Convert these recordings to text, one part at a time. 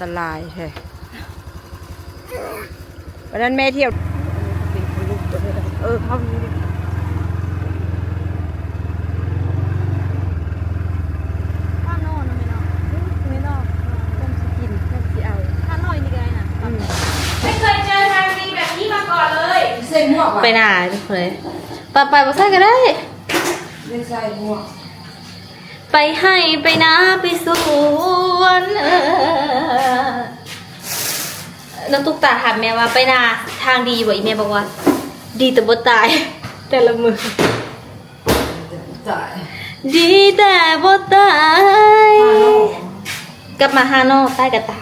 ตรายใช่วันนั้นแม่เที่ยวเออเขาข้าวโน่นไม่เนาะไม่นอกต้มสกินต้มสีเอาข้าวน้อยนี่ก็ได้นะไม่เคยเจอทางดีแบบนี้มาก่อนเลยเส้นหมวไปหนาเลยไปไปบ่ใส่ก็ได้ไม่ใส่หมวกไปให้ไปนาไปสวนเออ น้องตุ๊กตาถามแม่ว่าไปนาทางดีบ่อีแม่บอกว่า ดีแต่บ่ตาย แต่ละมือจ่ายดีแต่บ่ตายกลับมาฮานอใต้กับตา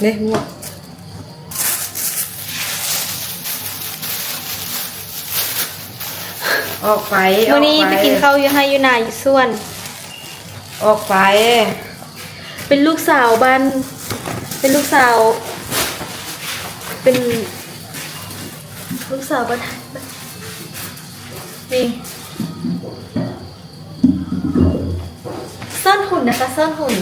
เนี่ยหมว ออกไปอวัอนกนี้ไปกินข้าวอยู่ให้อยู่นาอยู่ส่วน ออกไป เป็นลูกสาวบ้าน เป็นลูกสาว เป็น ลูกสาวบ้านนี่ซ่อนหุ่นนะคะซ่อนหุ่น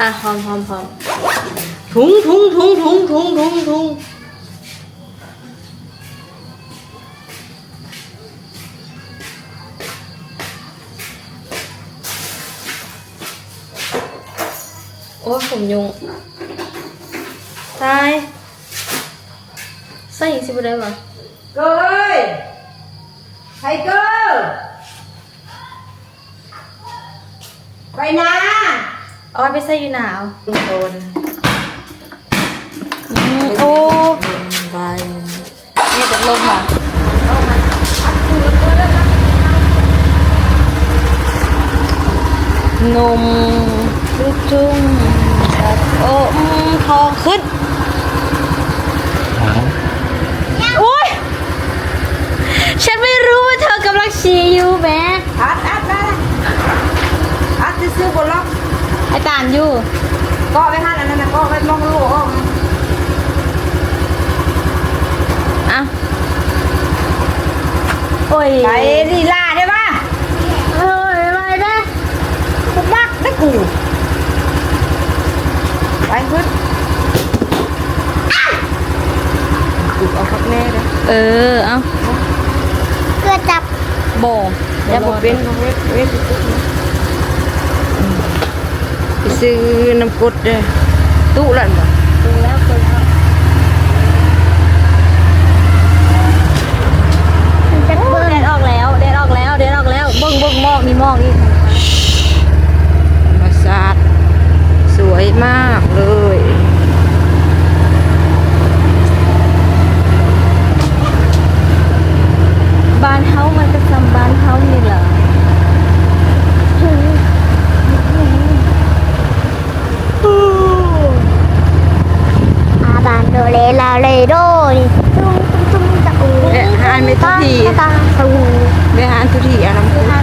อะหอมหอมหอมถุงถุงถุงถุงถุงถุงถุง มยุงตายใส่อีกสิบได้ปะเกยไทเกอร์ไปนะเอาไปใส่อยู่หนาวทุกคนโอ้ไปนี่จะลมอะนมลูกจุ้ง โอ้อืมทองขึ้นโอ้ยฉันไม่รู้ว่าเธอกำลังฉี่อยู่แม่อัดอัดได้อัดซื้อๆบนล็อกอาจารย์อยู่ก็ไปห้าแล้วนั่นนะก็ไปมองลูกออกเอ้าโอ้ยไปลีลาได้ป่ะเอ้ยไปแม่กูมักได้กู ไปขึ้นกูเอาพักแน่เลยเออ เอ้าเกือจับโบอย่าบอกเป็นของเวทเวทไปซื้อน้ำกรดเลยตู้ละบ่ดูแล้วดูแล้วมันจะเบิ่งแดดออกแล้วแดดออกแล้วแดดออกแล้วเบิ่งเบิ่งหมอกมีหมอกอีกธรรมศา สตร์สวยมากเลยบ้านเฮามันก็ซำบ้านเฮานี่แหละอาบานโดเลลาเลโดนี่ตุ้งตุ้งตุ้งตะอูเอ๊ะหานไม่ทุกทีตาตาตูไปหาทุกทีอะน้ำพุตา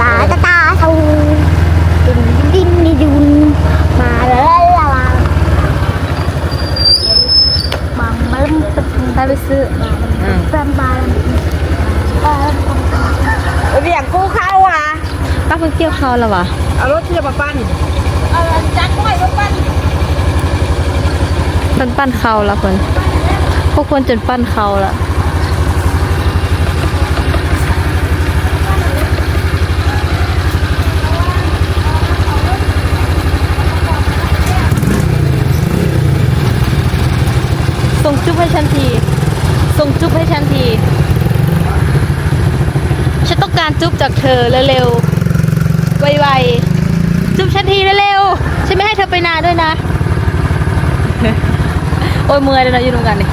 ตาตาตูดินดินดินดินมา แล้วละละมัมมัมไดไปไปซื้ออืมบัมบัมบัมเรียกกูเข้าอะป้าเพิ่งเกี่ยวเข้าแล้ววะเอารถที่จะมาปั้นเอาจักรไว้บัมเพิ่นปั้นเข้าล้วเพิ่นพวกคนจนปั้นเข้าล้ว ส่งจุ๊บให้ฉันที ส่งจุ๊บให้ฉันที ฉันต้องการจุ๊บจากเธอเร็วๆ ไวๆ จุ๊บฉันทีเร็วๆ ฉันไม่ให้เธอไปนานด้วยนะ โอ้ยเมื่อยเลยนะอยู่ตรงกันนี่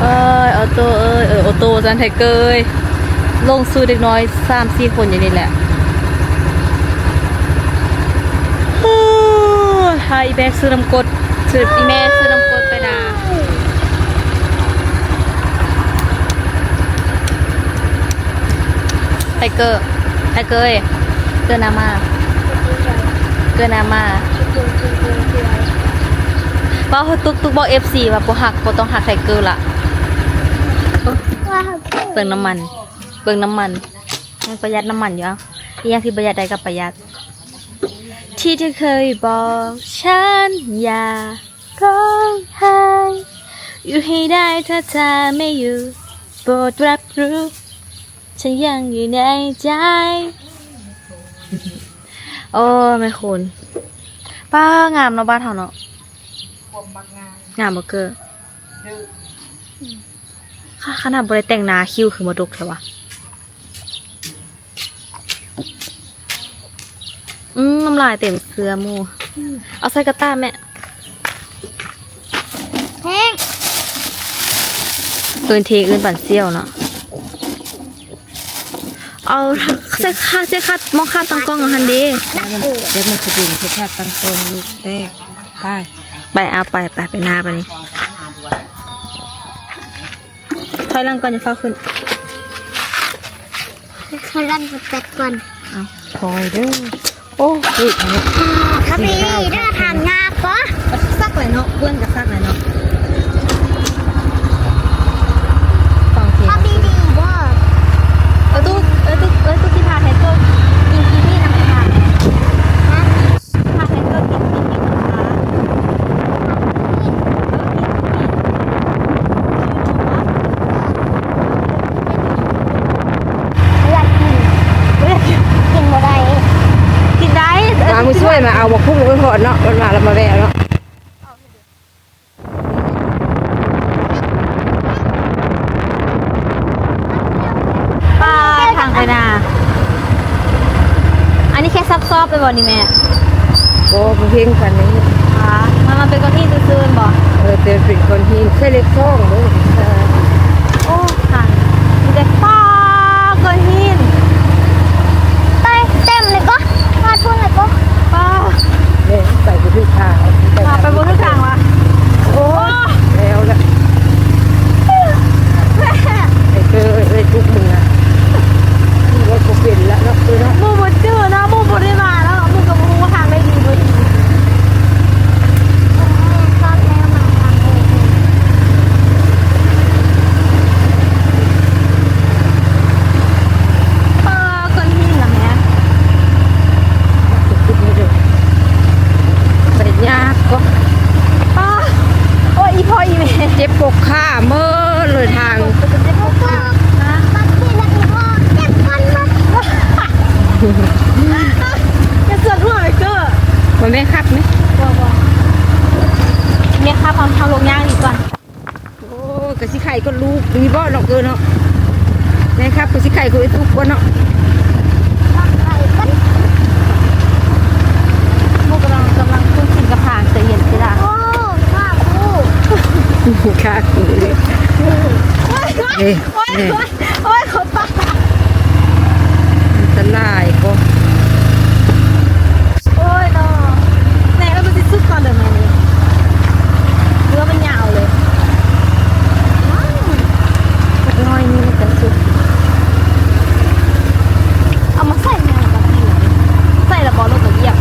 เอ้ยออโต้เอ้ยเออออโต้จันไทเกอร์เอ้ยลงซื้เด็กน้อยสามสี่คนอย่างนี้แหละโอ้ยหาอีแบกซื้อน้ำกด ซื้ออีแม่ซื้อน้ำกรดไปนาไทเกอร์ไทเกอร์เอ้ยเกอร์นามาเกอร์นามาว่าตุกตุกบอก FC ว่าบ่หักบ่ต้องหักไทเกอร์ละเปลืองน้ำมัน เปลืองน้ำมันยังประหยัดน้ำมันอยู่อะอีอย่างที่ประหยัดได้ก็ประหยัด ที่เธอเคยบอกฉันอย่าร้องไห้อยู่ให้ได้ถ้าเธอไม่อยู่โปรดรับรู้ฉันยังอยู่ในใจ โอ้ไม่คุณป้างามเนาะบ้านเฮาเนาะงามบ่เกอค่ะขนาดบ่ได้แต่งหน้าคิ้วคือมาดกใช่วะ อืมน้ำลายเต็มเสื้อหมูเอาใส่กระต้าแม่แห้งเอินเทเอินปั่นเซี่ยวเนาะเอาเสื้อคาดเสื้อคาดมองคาดตั้งกล้องเอาหันดีเดี๋ยวมันจะดึงเพื่อแค่ตั้งตรงลูกแรกไปไปเอาไปไปไปหน้าไปนี่ถอยหลังก่อนจะฟ้าขึ้นขอรันกับเป็ดก่อนคอยเด้อ โอ้ยอันนี้ครับพี่เดินทางงาปะซักเลยเนาะเพื่อนกับซักเลยเนาะฟังเพล ครั ง บพี่ดีเด้อ เออตู้เออตู้เออตู้ที่พาไทเกอร์กินกีนี่น้ำชาพาไทเกอร์กินกีนี่น้ำชา อยากกินอยากกินกินบ่ได้ กินได้ มามือช่วยมาเอาบ อกพุ่งไว้ก่อนเนาะมันมาแล้วมาแวะเนาะป้าทางไปนา อันนี้แค่ซับซอบไปบ่นี่แม่โอ้เพลงกันนี้ค่ะมันมันเป็นก้อนที่ซื่อๆบ่เออเต็มเป็นคนที่ใส่เล็กซ่องเด้อโอ้ค่ะมีแต่ป้าก้อนหินไปเต็มเลยก็มาทุ่นเลยก็ป้า เนี่ยใส่ไปที่ขาป้าไปบนทุกทางวะ โอ้แล้วละไอ้เจอไอ้ทุกมึงอะที่ว่ากูเป็นแล้วเนาะคือเนาะ หมู่บดจื้อเนาะหมู่บดได้มาแล้วหมู่กับหมู่ทางได้ดีบ่ดี ชอบแนวมาทางเอง ป้าก้อนหินล่ะแม่ คิดไม่ได้ไปยากก็ ป้าโอ้ยอีพ่ออีแม่ เจ็บปกขาเมื่อเลยทาง แล้วก็บักที่นักพ่อเจ็บกันมาก จะเกิดหัวไปเกอร์ มันไม่คับไหม บ่บ่ แม่ค่ะความทางลงย่างดีกว่าโอ้กะสิไข่ก็ลูกมีบ่หรอกเกินเนาะแม่ครับกะสิไข่ก็ไอ้ทุกคนเนาะบักไข่กันหมู่กำลังกำลังคุ้นชินกับทางแต่เย็นสิล่ะโอ้ข้าผู้ค่ะกูเลยเฮ้ยโอ้ยเฮ้ยโอ้ยโอ้ยขอปากมันจะลายก็ โอ้ยเนาะไหนเอาไปซุกก่อนเดี๋ยวมานี้เนื้อมันยาวเลย น้อยนี่มันจะสุดเอามาใส่แมวกับพี่เหรอใส่ระบอลลูกกัวเยียบ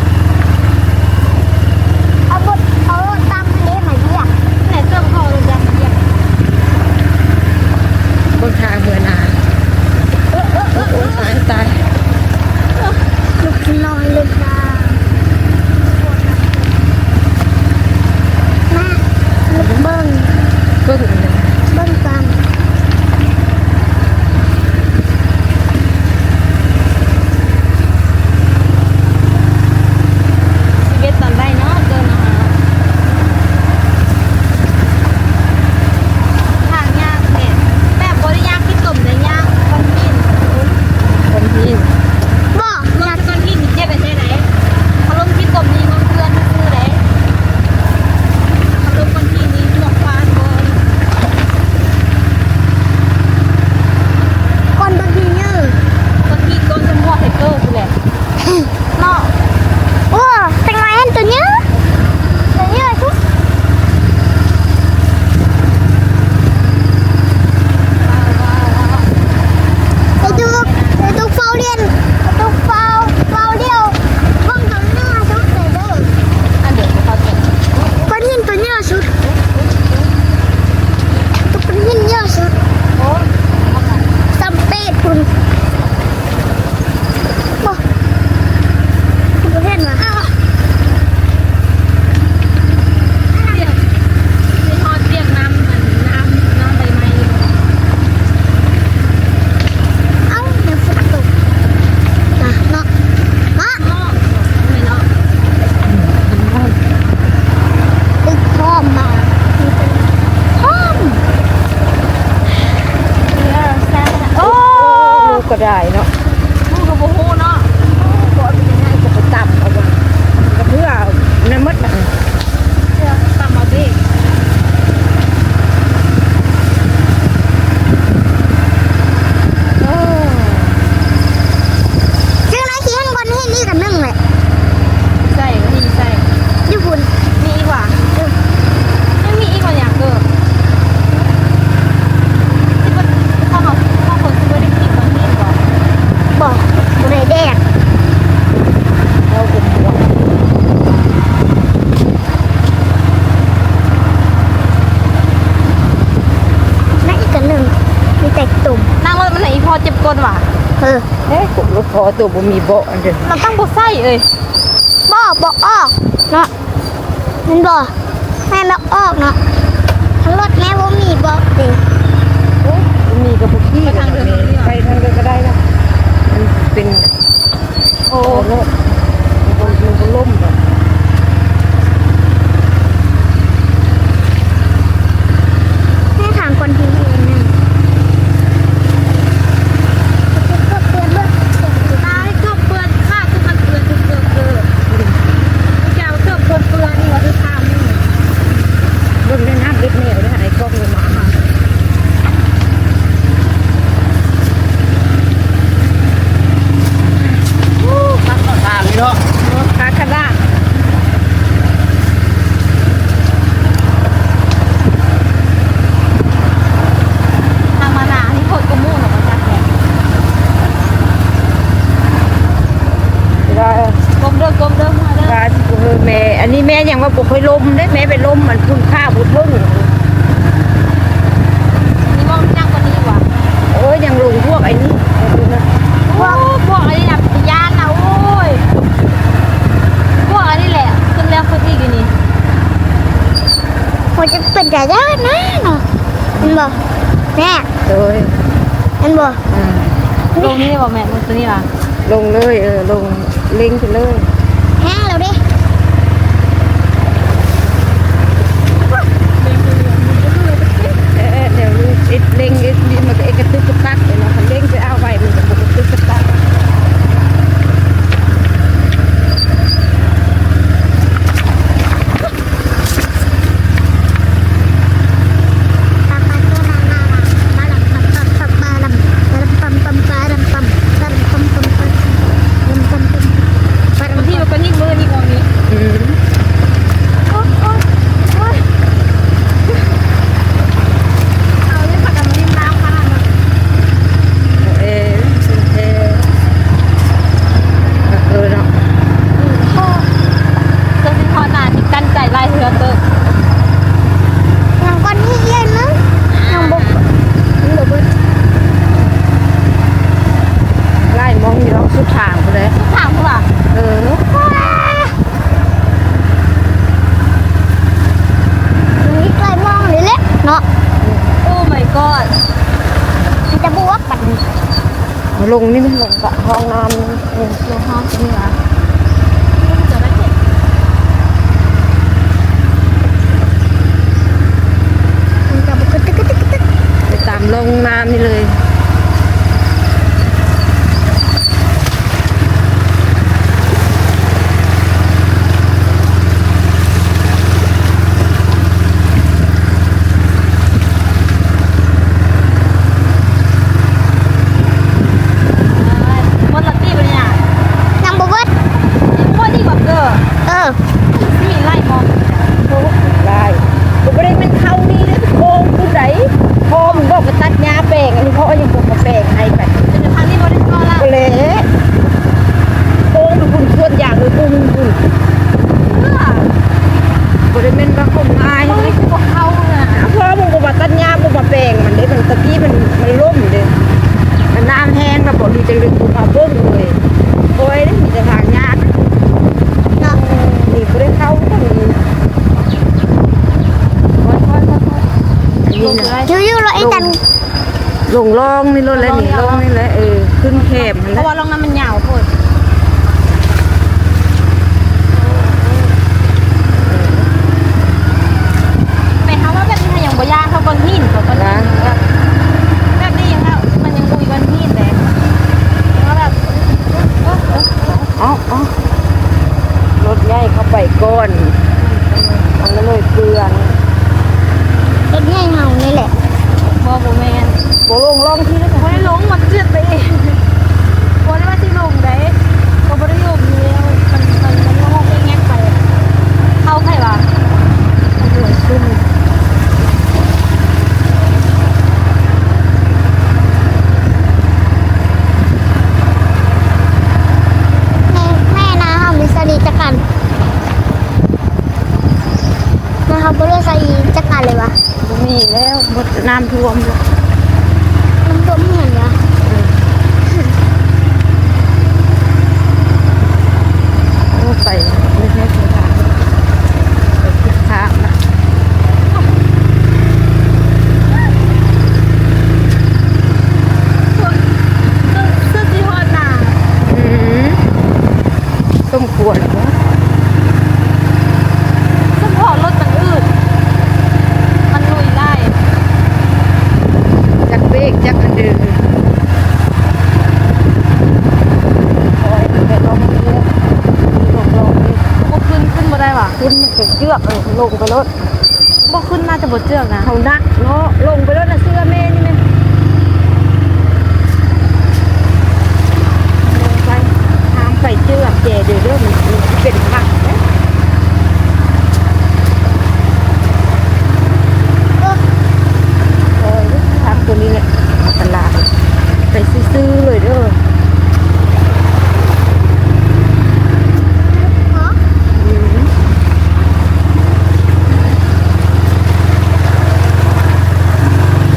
าตัวบ่มีเบาอันเด้อมันต้องบ่ใส่เอ้ยบ่บ่ออกเนาะมันบ่แม่มาออกเนาะรถแม่บ่มีบ่เด้มีกับบ่กี้กันไปทางเดินก็ได้นะมันเป็นโอ้โหมันเป็นล่ม บ่แม่โดยเห็นบ่อลงนี่บ่แม่ลงตัวนี้ว่ะลงเลยเออลงเล็งไปเลย ก่มันจะบวกบันลงนี่มันลงกับห้องน้ำลงห้องนี่นะตามลงน้ำนี่เลย ลงลองทีแล้วก็บ่ได้ลงมันเจือดไปเองบ่ได้ว่าสิลงได้ก็บ่ได้ลงอยู่แล้วมันมันมันงอกแงกไปเข้าไผวะเหนื่อยขึ้นแม่แม่นะเขามีสลีจักรันแม่เขาบ่เลือกสลีจักรันเลยวะบ่มีแล้วหมดน้ำท่วมแล้ว น้ำท่วมเหมือนวะอ้ไปไม่ใช่ไปผิดทางนะ สุดที่ฮอดหน้า อืมต้มขวดเหรอ สมพอรถมันอืดมันลุยได้ จักเบรกจักอันเดินโอ้ยเดี๋ยวลองดูลองลองดู บ่ขึ้นขึ้นบ่ได้ว่ะ ขึ้นมันเป็นเชือกเออลงไปรถ บ่ขึ้นมาจะบดเจือกนะเขานักเนาะลงไปแล้วนะเสื้อแม่นี่แม่ลงไปทางไปเจือกแจเดี๋ยวเริ่มมันเป็นผักโอ้ยทางตัวนี้เนี่ยตลาดไปซื้อๆเลยเด้อ เนาะ อืม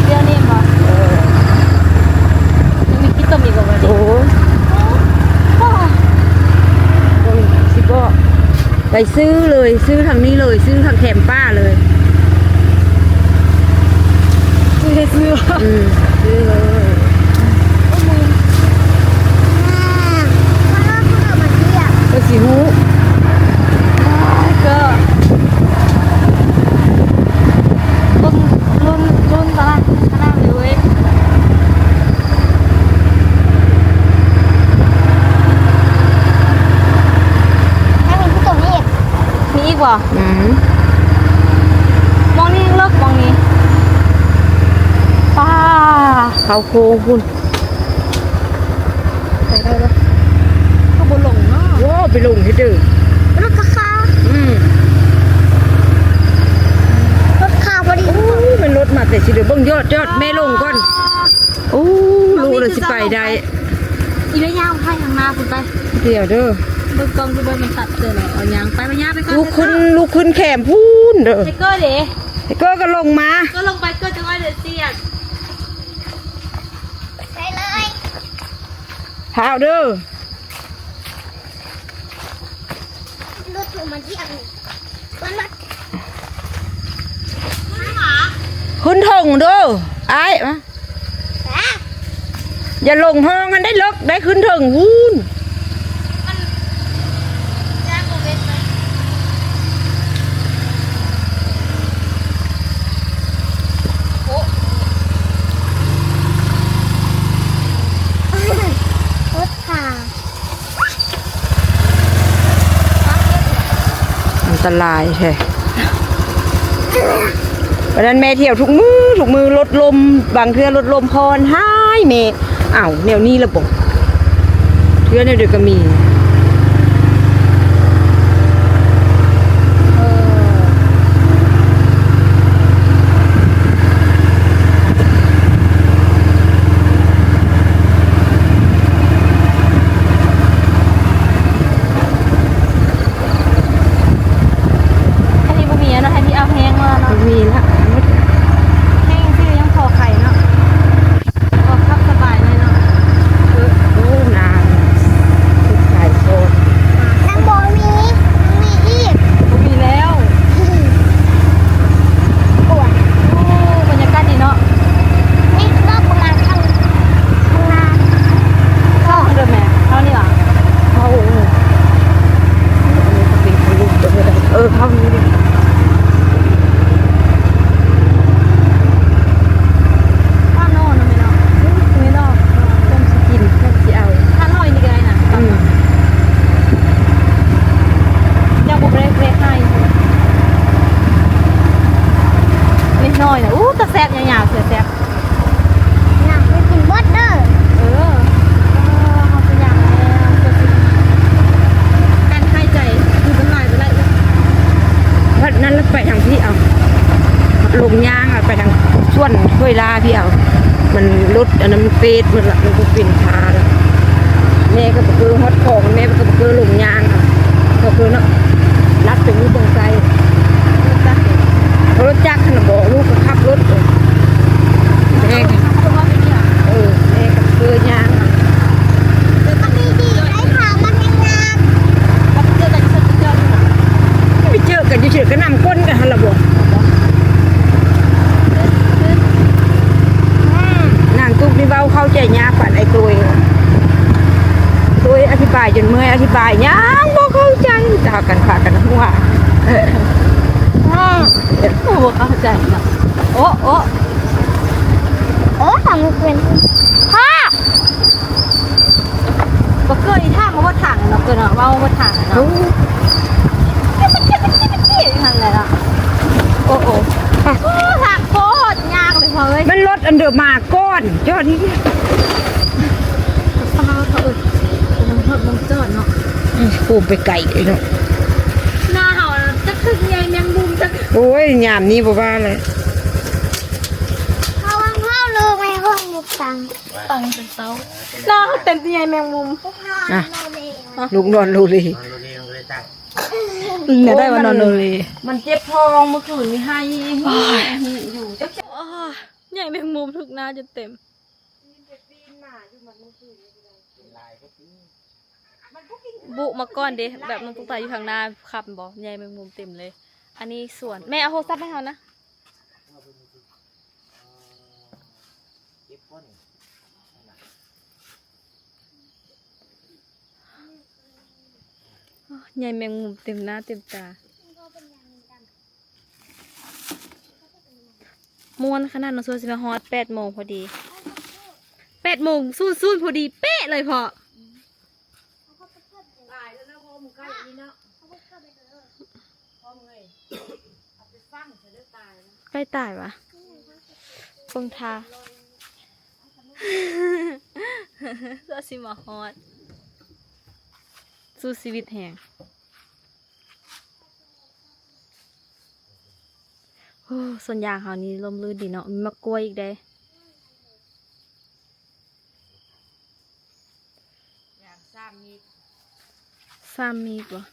เดี๋ยวนี้บ่ เออ ยังมีคิดต้มอีกบ่วะ โอ้ย โอ้ โอ้ยสิก็ไป ซื้อเลยซื้อทางนี้เลย ซื้อทางแคมป้าเลยไม่ได้ซื้ออืมซื้อเลย อ่ามันเลิกเมื่อมันเรียก ก็สิฮู้ ก็รุ่นรุ่นรุ่นตลาดขนาดเลยเว้ย ให้มันผู้ตรงนี้อีก มีอีกบ่ อืม มองนี่ยังเลิกมองนี้ป้า เขาโค้งคุณไปได้แล้วก็บ่หลงเนาะว้าไปลงให้ดื้อรถข้าวอืมรถข้าวพอดีโอ้ยมันรถมาแต่สิเดือเบิ่งยอดยอดแม่ลงก่อนโอ้รู้เลยสิไปได้อีระยางให้ทางหน้าคุณไปเดี๋ยวเด้อเบิ่งกล้องดูเบิ่งมันตัดเจอแล้วเอายางไปมันยางไปก่อนลูกขึ้นลูกขึ้นแคมพูนเด้อไทเกอร์เด้ไอ้ก็ก็ลงมาก็ลงไปเกอร์จังว่าเดี๋ยวเสียด ไปเลย้าวเด้อรถถูกมาเที่ยงวันรถขึ้นทงเด้อไอ้มาอะอย่าลงห้องกันได้ลกได้ขึ้นถึงพูน ยางโมเมนต์ไหม รถข้าว อัน ตรายแท้วันนั้นแม่เที่ยวทุกมือทุกมือลดลม บางเทื่อลดลมพรหายเมอ้าวแนวนี้ระบบเทื่อแนวเดียวก็มี ให้ที่บ่มีอะเนาะให้ที่เอาแห้งมาเนาะ มีละหมด แห้งที่ยังพอไข่เนาะพอขับสบายเลยเนาะ เออโอ้นานทุกสายโซน น้ำโบมีมันมีอีก บ่มีแล้ว ปวด โอ้บรรยากาศดีเนาะ นี่รอบประมาณข้างข้างหน้า เข้าเดิมแม่เข้านี่หรอ เข้าอันนี้ก็เป็นคนลูกเด้อเออเข้านี้ดิ ข้าโน่นไม่เนาะไม่เนาะ ต้มสกินแค่สิเอา ข้าน้อยนี่ก็ได้นะ อืม เจ้าบุเรกเรกให้เล็กน้อยนะอู้ตะแซบยาวๆเสือแซบ น ลงย่างอะไปทางส่วนห้วยลาพี่เอา มันรถอันนั้นมัน เฟดมันละมันก็เป็นทาแล้วแม่ก็บอกคือฮอตของแม่ก็บอกคือหลงย่างก็คือเนาะรัดไปนี่ตรงใจรถจักรขนาดบอกลูกก็ขับรถแม่ก็เออแม่ก็คือยางไปเจอกันอยู่เฉยก็นำก้นกันฮะละบอกนางตุ๊กนี่เบ้าเข้าใจยากกว่าไอ้ตัวเองตัวอธิบายจนเมื่อยอธิบายยังบ่เข้าใจจะหากันฝากกันหัวเออโอ้เข้าใจเนาะโอ้โอ้เออของมันเป็นพ่อก็เกิดท่ามาว่าถังเนาะเกิดเนาะว่าว่าถังเนาะที่ทางไหล่ะโอ้โอ้โอ้ถังโคตรยากเลยพ่อเอ้ยมันรถอันเดอร์มาก้อนจอดนี้าเขาเอ้ยมันรถมันจอดเนาะปูไปไก่เลยเนาะหน้าเขาจะขึ้นไงแมงมุมจะโอ้ยยามนี้บ่ว่าเลยเขาวังเข้าเลยไม่ห้องมุกตังตังเป็นเสาหน้าเขาเต็มที่ไงแมงมุมอะเราเลยลูกนอนโลเลเนี่ยได้มานอนเลยมันเจ็บท้องเมื่อคืนนี่ให้อยู่จักใหญ่แมงมุมทุกหน้าจะเต็ม บุมาก่อนเด้แบบมันตุ๊กตาอยู่ทางหน้าขับบอกใหญ่แมงมุมเต็มเลย อันนี้สวนแม่เอาโทรศัพท์ให้เขานะใหญ่แมงมุมเต็มหน้าเต็มตาม่วนขนาดน้องโซสิมาฮอตแปดโมงพอดีแปดโมงสู้สู้พอดีเป๊ะเลยพอ ใกล้ตายวะเบิ่งทาเสื้อสิมาฮอดสู้ชีวิตแหงโอ้ส่วนยางเขานี้ลมลื่นดีเนาะมีมะกล้วยอีกได้อย่างซ้ำนี่ซ้ำมีอีกวะ